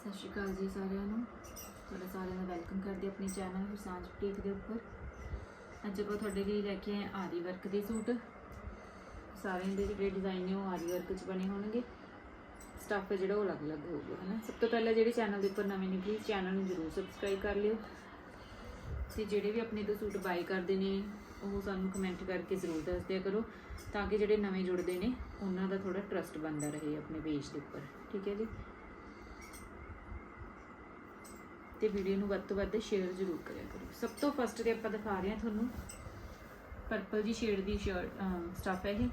ਸਤਿ ਸ਼੍ਰੀ ਅਕਾਲ ਜੀ ਸਾਰਿਆਂ ਨੂੰ। ਤੁਹਾਡਾ ਸਾਰਿਆਂ ਦਾ ਵੈਲਕਮ ਕਰਦੇ ਆਪਣੇ ਚੈਨਲ ਹਰਸਾਂਝ ਬੁਟੀਕ ਦੇ ਉੱਪਰ। ਅੱਜ ਆਪਾਂ ਤੁਹਾਡੇ ਲਈ ਲੈ ਕੇ ਆਏ ਆਰੀ ਵਰਕ ਦੇ ਸੂਟ। ਸਾਰਿਆਂ ਦੇ ਜਿਹੜੇ ਡਿਜ਼ਾਈਨ ਨੇ ਉਹ ਆਰੀ ਵਰਕ 'ਚ ਬਣੇ ਹੋਣਗੇ। ਸਟਾਫ ਜਿਹੜਾ ਉਹ ਅਲੱਗ-ਅਲੱਗ ਹੋਊਗਾ, ਹਨਾ? ਸਭ ਤੋਂ ਪਹਿਲਾਂ ਜਿਹੜੇ ਚੈਨਲ ਦੇ ਉੱਪਰ ਨਵੇਂ ਨੇ ਪਲੀਜ਼ ਚੈਨਲ ਨੂੰ ਜ਼ਰੂਰ ਸਬਸਕ੍ਰਾਈਬ ਕਰ ਲਿਓ। ਤੇ ਜਿਹੜੇ ਵੀ ਆਪਣੇ ਤੋਂ ਸੂਟ ਬਾਈ ਕਰਦੇ ਨੇ, ਉਹ ਸਾਨੂੰ ਕਮੈਂਟ ਕਰਕੇ ਜ਼ਰੂਰ ਦੱਸ ਦਿਆ ਕਰੋ, ਤਾਂ ਕਿ ਜਿਹੜੇ ਨਵੇਂ ਜੁੜਦੇ ਨੇ, ਉਹਨਾਂ ਦਾ ਥੋੜਾ ਟਰਸਟ ਬਣਦਾ ਰਹੇ ਆਪਣੇ ਪੇਜ ਦੇ ਉੱਪਰ। ਠੀਕ ਹੈ ਜੀ? ਤੇ ਵੀਡੀਓ ਨੂੰ ਵੱਧ ਤੋਂ ਵੱਧ ਸ਼ੇਅਰ ਜ਼ਰੂਰ ਕਰਿਆ ਕਰੋ। ਸਭ ਤੋਂ ਫਸਟ ਤੇ ਆਪਾਂ ਦਿਖਾ ਰਹੇ ਹਾਂ ਤੁਹਾਨੂੰ ਪਰਪਲ ਜੀ ਸ਼ੇਡ ਦੀ ਸ਼ਰਟ ਸਟਫ ਹੈ ਇਹ।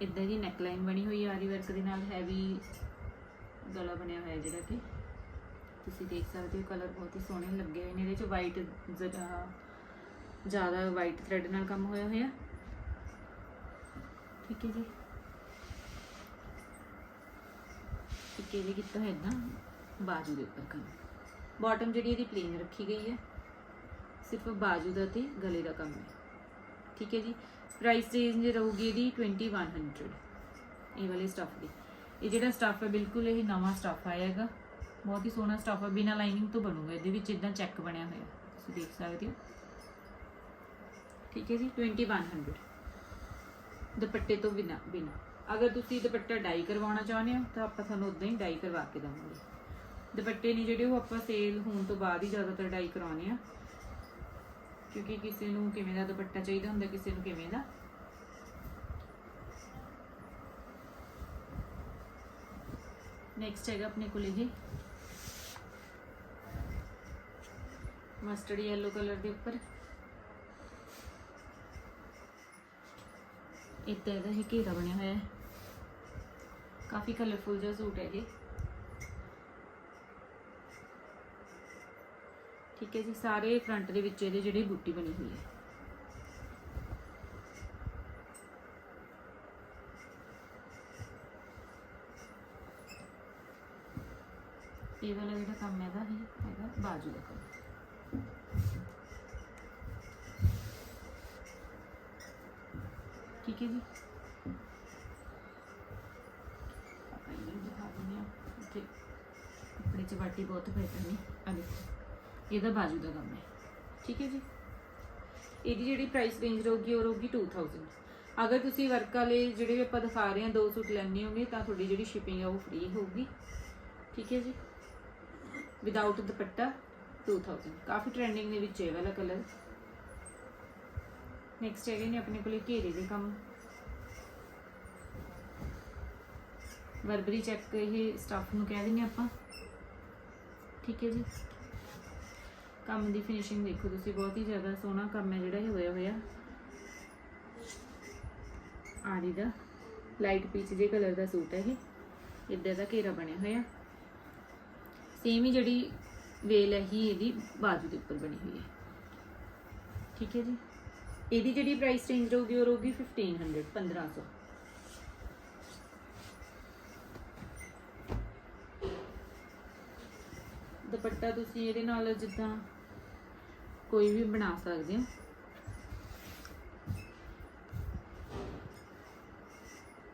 ਇਦਾਂ ਦੀ ਨੈਕਲਾਈਨ ਬਣੀ ਹੋਈ ਆਰੀ ਵਰਕ ਦੇ ਨਾਲ ਹੈਵੀ ਗਲਾ ਬਣਿਆ ਹੋਇਆ ਜਿਹੜਾ ਕਿ। ਤੁਸੀਂ ਦੇਖ ਸਕਦੇ ਹੋ ਕਲਰ ਬਹੁਤ ਹੀ ਸੋਹਣੇ ਲੱਗੇ ਹੋਏ ਨੇ, ਇਹਦੇ ਚ ਵਾਈਟ ਜ਼ਿਆਦਾ ਵਾਈਟ ਥ੍ਰੈਡ ਨਾਲ ਕੰਮ ਹੋਇਆ ਹੋਇਆ। ਠੀਕ ਹੈ ਜੀ। ਠੀਕ ਹੈ ਜੀ ਕੀਤਾ ਹੈ ਇਦਾਂ? ਬਾਜੂ ਦੇ ਉੱਪਰ ਕੰਮ। ਬਾਟਮ ਜਿਹੜੀ ਇਹਦੀ ਪਲੇਨ ਰੱਖੀ ਗਈ ਹੈ, ਸਿਰਫ ਬਾਜੂ ਦਾ ਤੇ ਗਲੇ ਦਾ ਕੰਮ ਹੈ। ਠੀਕ ਹੈ ਜੀ? ਪ੍ਰਾਈਸ ਰੇਂਜ ਰਹੂਗੀ ਇਹਦੀ 2100 ਇਹ ਵਾਲੇ ਸਟਫ ਦੀ। ਇਹ ਜਿਹੜਾ ਸਟਫ ਹੈ, ਬਿਲਕੁਲ ਇਹ ਨਵਾਂ ਸਟਫ ਆਇਆ ਹੈਗਾ। ਬਹੁਤ ਹੀ ਸੋਹਣਾ ਸਟਫ ਹੈ। ਬਿਨਾ ਲਾਈਨਿੰਗ ਤੋਂ ਬਣੂਗਾ। ਇਹਦੇ ਵਿੱਚ ਇਦਾਂ ਚੈੱਕ ਬਣਿਆ ਹੋਇਆ। ਤੁਸੀਂ ਦੇਖ ਸਕਦੇ ਹੋ। ਠੀਕ ਹੈ ਜੀ? 2100 ਦੁਪੱਟੇ ਤੋਂ ਬਿਨਾ ਬਿਨਾ। ਅਗਰ ਤੁਸੀਂ ਦੁਪੱਟਾ ਡਾਈ ਕਰਵਾਉਣਾ ਚਾਹੁੰਦੇ ਹੋ, ਤਾਂ ਆਪਾਂ ਤੁਹਾਨੂੰ ਉਦਾਂ ਹੀ ਡਾਈ ਕਰਵਾ ਕੇ ਦਵਾਂਗੇ। ਦੁਪੱਟੇ ਨੇ ਜਿਹੜੇ ਉਹ ਆਪਾਂ ਸੇਲ ਹੋਣ ਤੋਂ ਬਾਅਦ ਹੀ ਜ਼ਿਆਦਾਤਰ ਡਾਈ ਕਰਾਉਣੇ ਆ। ਕਿਉਂਕਿ ਕਿਸੇ ਨੂੰ ਕਿਵੇਂ ਦਾ ਦੁਪੱਟਾ ਚਾਹੀਦਾ ਹੁੰਦਾ, ਕਿਸੇ ਨੂੰ ਕਿਵੇਂ ਦਾ। ਨੈਕਸਟ ਹੈਗਾ ਆਪਣੇ ਕੋਲ ਇਹ। ਮਸਟਰਡ ਯੈਲੋ ਕਲਰ ਦੇ ਉੱਪਰ। ਇੱਦਾਂ ਇਹਦਾ ਹੀ ਘੇਰਾ ਬਣਿਆ ਹੋਇਆ ਹੈ। ਕਾਫੀ ਕਲਰਫੁਲ ਜਿਹਾ ਸੂਟ ਹੈ ਇਹ। ਠੀਕ ਹੈ ਜੀ ਸਾਰੇ ਫਰੰਟ ਦੇ ਵਿੱਚ ਇਹਦੇ ਜਿਹੜੀ ਬੂਟੀ ਬਣੀ ਹੋਈ ਹੈ। ਇਹ ਵਾਲਾ ਜਿਹੜਾ ਕੰਮ ਹੈ ਇਹਦਾ ਇਹ ਹੈਗਾ ਬਾਜੂ ਦਾ ਕੰਮ। ਠੀਕ ਹੈ ਜੀ? ਆਪਾਂ ਇਹਨਾਂ ਦਿਖਾ ਦਿੰਦੇ ਹਾਂ। ਇੱਥੇ ਕੱਪੜੇ 'ਚ ਵਾਟੀ ਬਹੁਤ ਪੈ ਜਾਂਦੀ ਆ ਦੇਖੋ। ਇਹਦਾ ਬਾਜੂ ਦਾ ਕੰਮ ਹੈ। ਠੀਕ ਹੈ ਜੀ? ਇਹਦੀ ਜਿਹੜੀ ਪ੍ਰਾਈਸ ਰੇਂਜ ਰਹੂਗੀ, ਉਹ ਰਹੂਗੀ 2000 ਅਗਰ ਤੁਸੀਂ ਵਰਕ ਵਾਲੇ ਜਿਹੜੇ ਆਪਾਂ ਦਿਖਾ ਰਹੇ ਹਾਂ, ਦੋ ਸੂਟ ਲੈਣੇ ਹੋਗੇ, ਤਾਂ ਤੁਹਾਡੀ ਜਿਹੜੀ ਸ਼ਿਪਿੰਗ ਆ, ਉਹ ਫ੍ਰੀ ਹੋਊਗੀ। ਠੀਕ ਹੈ ਜੀ? ਵਿਦਆਊਟ ਦੁਪੱਟਾ 2000 ਕਾਫੀ ਟ੍ਰੈਂਡਿੰਗ ਦੇ ਵਿੱਚ ਇਹ ਵਾਲਾ ਕਲਰ ਨੈਕਸਟ ਹੈਗੇ ਨੇ ਆਪਣੇ ਕੋਲੇ ਘੇਰੇ ਦੇ ਕੰਮ। ਵਰਬਰੀ ਚੈੱਕ ਇਹ ਸਟਾਫ ਨੂੰ ਕਹਿ ਦਿੰਦੇ ਆਪਾਂ। ਠੀਕ ਹੈ ਜੀ? ਕੰਮ ਦੀ ਫਿਨਿਸ਼ਿੰਗ ਦੇਖੋ ਤੁਸੀਂ, ਬਹੁਤ ਹੀ ਜ਼ਿਆਦਾ ਸੋਹਣਾ ਕੰਮ ਹੈ ਜਿਹੜਾ ਇਹ ਹੋਇਆ ਹੋਇਆ। ਆਰੀ ਦਾ ਲਾਈਟ ਪੀਚ ਜੇ ਕਲਰ ਦਾ ਸੂਟ ਹੈ ਇਹ। ਇੱਦਾਂ ਦਾ ਘੇਰਾ ਬਣਿਆ ਹੋਇਆ। ਸੇਮ ਹੀ ਜਿਹੜੀ ਵੇਲ ਹੈ ਹੀ ਇਹਦੀ ਬਾਜੂ ਦੇ ਉੱਪਰ ਬਣੀ ਹੋਈ ਹੈ। ਠੀਕ ਹੈ ਜੀ? ਇਹਦੀ ਜਿਹੜੀ ਪ੍ਰਾਈਸ ਰੇਂਜ ਰਹੂਗੀ, ਉਹ ਰਹੂਗੀ 1500 1500 ਦੁਪੱਟਾ ਤੁਸੀਂ ਇਹਦੇ ਨਾਲ ਜਿੱਦਾਂ ਕੋਈ ਵੀ ਬਣਾ ਸਕਦੇ ਹੋ।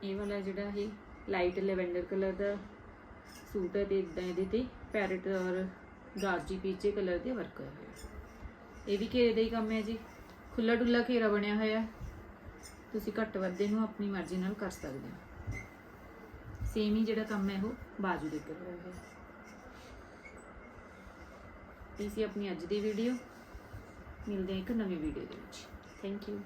ਇਹ ਵਾਲਾ ਜਿਹੜਾ ਇਹ ਲਾਈਟ ਲੈਵੈਂਡਰ ਕਲਰ ਦਾ ਸੂਟ ਹੈ ਤੇ ਇਦਾਂ ਇਹਦੇ ਤੇ ਪੈਰਟ ਔਰ ਗਾਜੀ ਪੀਚੇ ਕਲਰ ਦੇ ਵਰਕ ਹੋਇਆ ਹੋਇਆ। ਇਹ ਵੀ ਘੇਰੇ ਦਾ ਹੀ ਕੰਮ ਹੈ ਜੀ। ਖੁੱਲਾ ਡੁੱਲਾ ਘੇਰਾ ਬਣਿਆ ਹੋਇਆ। ਤੁਸੀਂ ਘੱਟ ਵੱਧ ਨੂੰ ਆਪਣੀ ਮਰਜ਼ੀ ਨਾਲ ਕਰ ਸਕਦੇ ਹੋ। ਸੇਮ ਹੀ ਜਿਹੜਾ ਕੰਮ ਹੈ ਉਹ ਬਾਜੂ ਦੇ ਉੱਪਰ ਹੋਇਆ ਹੈ ਇਹ ਸੀ ਆਪਣੀ ਅੱਜ ਦੀ ਵੀਡੀਓ ਮਿਲਦੇ ਹਾਂ ਇੱਕ ਨਵੀਂ ਵੀਡੀਓ ਦੇ ਵਿੱਚ। Thank you